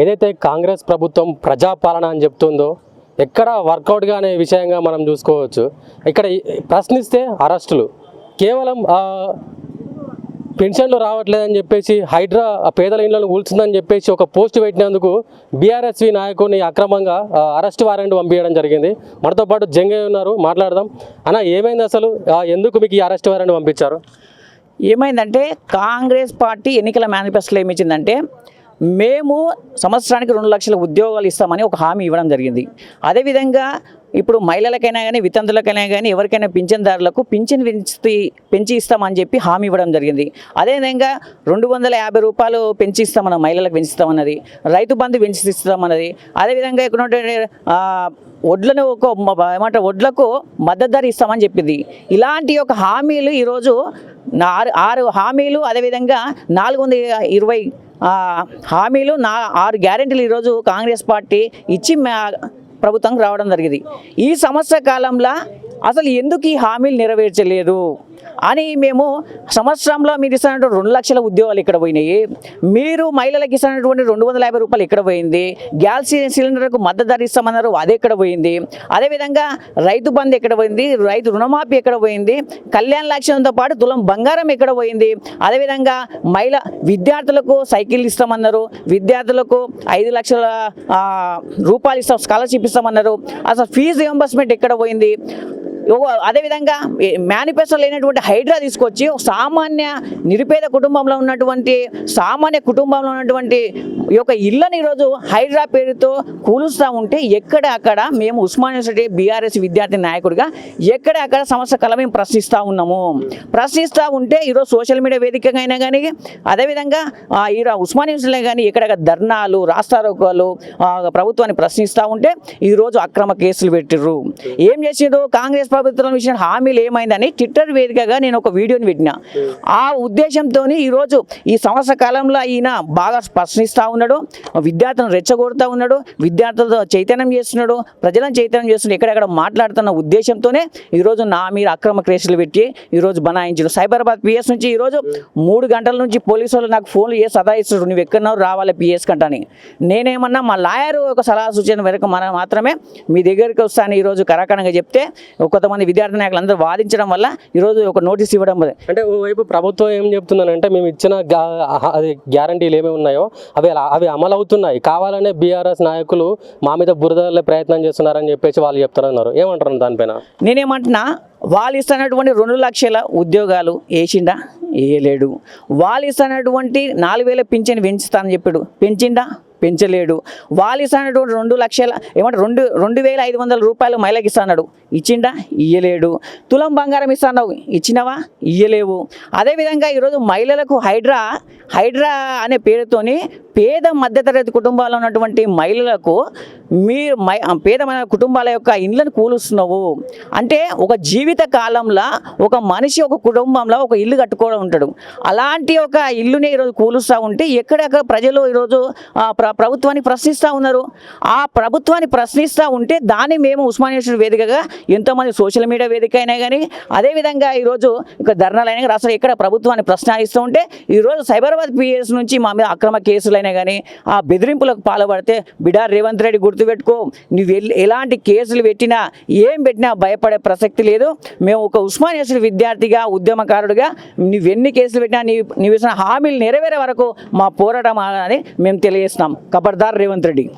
ఏదైతే కాంగ్రెస్ ప్రభుత్వం ప్రజాపాలన అని చెప్తుందో ఎక్కడ వర్కౌట్గా అనే విషయంగా మనం చూసుకోవచ్చు. ఇక్కడ ప్రశ్నిస్తే అరెస్టులు. కేవలం పెన్షన్లు రావట్లేదని చెప్పేసి హైడ్రా పేదల ఇళ్ళను కూల్చిందని చెప్పేసి ఒక పోస్ట్ పెట్టినందుకు బీఆర్ఎస్వి నాయకుడిని అక్రమంగా అరెస్ట్ వారెంట్ పంపించడం జరిగింది. మనతో పాటు జంగయ్య ఉన్నారు మాట్లాడదాం. అన్న ఏమైంది అసలు? ఎందుకు మీకు ఈ అరెస్ట్ వారెంట్ పంపించారు? ఏమైందంటే కాంగ్రెస్ పార్టీ ఎన్నికల మేనిఫెస్టోలో ఏమిచ్చిందంటే మేము సంవత్సరానికి రెండు లక్షల ఉద్యోగాలు ఇస్తామని ఒక హామీ ఇవ్వడం జరిగింది. అదేవిధంగా ఇప్పుడు మహిళలకైనా కానీ వితంతులకైనా కానీ ఎవరికైనా పింఛన్దారులకు పింఛన్ పెంచి పెంచి ఇస్తామని చెప్పి హామీ ఇవ్వడం జరిగింది. అదేవిధంగా రెండు వందల యాభై రూపాయలు పెంచి ఇస్తామన్న మహిళలకు పెంచుతామన్నది రైతు బంధు పెంచి ఇస్తామన్నది అదేవిధంగా ఇక్కడ ఉన్నటువంటి, వడ్లను ఒక మ- ఏమంటారు వడ్లకు మద్దతు ధర ఇస్తామని చెప్పింది. ఇలాంటి ఒక హామీలు ఈరోజు ఆరు ఆరు హామీలు అదేవిధంగా నాలుగు వందల ఇరవై హామీలు నా ఆరు గ్యారెంటీలు ఈరోజు కాంగ్రెస్ పార్టీ ఇచ్చి మా- ప్రభుత్వం రావడం జరిగింది. ఈ సంవత్సర కాలంలో అసలు ఎందుకు ఈ హామీలు నెరవేర్చలేదు? అని మేము సంవత్సరంలో మీరు ఇస్తున్నటువంటి రెండు లక్షల ఉద్యోగాలు ఇక్కడ పోయినాయి. మీరు మహిళలకు ఇస్తున్నటువంటి రెండు వందల యాభై రూపాయలు ఇక్కడ పోయింది. గ్యాస్ సిలిండర్కు మద్దతు ధర ఇస్తామన్నారు అదే ఇక్కడ పోయింది. అదేవిధంగా రైతు బంధు ఎక్కడ పోయింది? రైతు రుణమాఫీ ఎక్కడ పోయింది? కళ్యాణ లక్ష్యంతో పాటు తులం బంగారం ఎక్కడ పోయింది? అదేవిధంగా మహిళ విద్యార్థులకు సైకిల్ ఇస్తామన్నారు విద్యార్థులకు ఐదు లక్షల రూపాయలు ఇస్తాం స్కాలర్షిప్ ఇస్తామన్నారు. అసలు ఫీజు రియంబర్స్మెంట్ ఎక్కడ పోయింది? అదేవిధంగా మేనిఫెస్టో లేనటువంటి హైడ్రా తీసుకొచ్చి సామాన్య నిరుపేద కుటుంబంలో ఉన్నటువంటి సామాన్య కుటుంబంలో ఉన్నటువంటి ఈ యొక్క ఇళ్ళని ఈరోజు హైడ్రా పేరుతో కూలుస్తూ ఉంటే ఎక్కడ అక్కడ మేము ఉస్మాన్ యూనివర్సిటీ బీఆర్ఎస్ విద్యార్థి నాయకుడిగా ఎక్కడ అక్కడ సంవత్సర కల మేము ప్రశ్నిస్తూ ఉన్నాము. ప్రశ్నిస్తూ ఉంటే ఈరోజు సోషల్ మీడియా వేదికగా అయినా కానీ అదేవిధంగా ఈరోజు ఉస్మాన్ యూనివర్సిటీలో కానీ ఎక్కడ ధర్నాలు రాస్తారోకాలు ప్రభుత్వాన్ని ప్రశ్నిస్తూ ఉంటే ఈరోజు అక్రమ కేసులు పెట్టిర్రు. ఏం చేసిండ్రు? కాంగ్రెస్ ప్రభుత్వం విషయం హామీలు ఏమైందని ట్విట్టర్ వేదికగా నేను ఒక వీడియోని పెట్టిన. ఆ ఉద్దేశంతో ఈరోజు ఈ సంవత్సర కాలంలో ఈయన బాగా ప్రశ్నిస్తూ ఉన్నాడు విద్యార్థులను రెచ్చగొడుతూ ఉన్నాడు విద్యార్థులతో చైతన్యం చేస్తున్నాడు ప్రజలను చైతన్యం చేస్తున్నాడు ఎక్కడెక్కడ మాట్లాడుతున్న ఉద్దేశంతోనే ఈరోజు నా మీద అక్రమ కేసులు పెట్టి ఈరోజు బనాయించాడు. సైబరాబాద్ పిఎస్ నుంచి ఈరోజు మూడు గంటల నుంచి పోలీసు వాళ్ళు నాకు ఫోన్లు చేసి సదాయిస్తున్నాడు నువ్వు ఎక్కడన్నావు? రావాలి పిఎస్ కంటని నేనేమన్నా మా లాయర్ ఒక సలహా సూచన వరకు మన మాత్రమే మీ దగ్గరికి వస్తాను ఈరోజు కరాఖండంగా చెప్తే కొంతమంది విద్యార్థి నాయకులు అందరూ వాదించడం వల్ల ఈరోజు ఒక నోటీస్ ఇవ్వడం అంటే ఓవైపు ప్రభుత్వం ఏం చెప్తుందనంటే మేము ఇచ్చిన అది గ్యారంటీలు ఏమేమి ఉన్నాయో అవి అలా- అవి అమలు అవుతున్నాయి కావాలనే బీఆర్ఎస్ నాయకులు మా మీద బురదలే ప్రయత్నం చేస్తున్నారని చెప్పేసి వాళ్ళు చెప్తున్నారు ఏమంటారు దానిపైన? నేనేమంటున్నా వాళ్ళు ఇస్తున్నటువంటి రెండు లక్షల ఉద్యోగాలు వేసిండా? వేయలేడు వాలిస్ అనేటువంటి నాలుగు వేల పింఛన్ పెంచుతానని చెప్పాడు. పెంచిండా? పెంచలేడు. వాళ్ళు ఇస్తున్నటువంటి రెండు లక్షల ఏమంటే రెండు రెండు వేల ఐదు వందల రూపాయలు మహిళకి ఇస్తాడు ఇచ్చిండా? ఇయ్యలేడు. తులం బంగారం ఇస్తాడు ఇచ్చినవా? ఇయ్యలేవు. అదేవిధంగా ఈరోజు మహిళలకు హైడ్రా హైడ్రా అనే పేరుతోని పేద మధ్యతరగతి కుటుంబాల్లో ఉన్నటువంటి మహిళలకు మీ మై పేదమైన కుటుంబాల యొక్క ఇండ్లను కూలుస్తున్నావు. అంటే ఒక జీవిత కాలంలో ఒక మనిషి ఒక కుటుంబంలో ఒక ఇల్లు కట్టుకోవడం ఉంటాడు. అలాంటి ఒక ఇల్లుని ఈరోజు కూలుస్తూ ఉంటే ఎక్కడెక్కడ ప్రజలు ఈరోజు ఆ, ప్ర ప్రభుత్వాన్ని ప్రశ్నిస్తూ ఉన్నారు? ఆ ప్రభుత్వాన్ని ప్రశ్నిస్తూ ఉంటే దాన్ని మేము ఉస్మానేశ్వర వేదికగా ఎంతోమంది సోషల్ మీడియా వేదిక అయినా కానీ అదేవిధంగా ఈరోజు ఇక ధర్నాలైనా కానీ అసలు ఎక్కడ ప్రభుత్వాన్ని ప్రశ్నిస్తూ ఉంటే ఈరోజు సైబరాబాద్ పిఎస్ నుంచి మా మీద అక్రమ కేసులైనా కానీ ఆ బెదిరింపులకు పాల్పడితే బిడార్ రేవంత్ రెడ్డి గుర్తుపెట్టుకో నువ్వు ఎలాంటి కేసులు పెట్టినా ఏం పెట్టినా భయపడే ప్రసక్తి లేదు. మేము ఒక ఉస్మాన్ విద్యార్థిగా ఉద్యమకారుడిగా నువ్వెన్ని కేసులు పెట్టినా నీ నీవు ఇచ్చిన హామీలు నెరవేరే వరకు మా పోరాటం అని మేము తెలియజేస్తున్నాం. కబర్దార్ రేవంత్ రెడ్డి.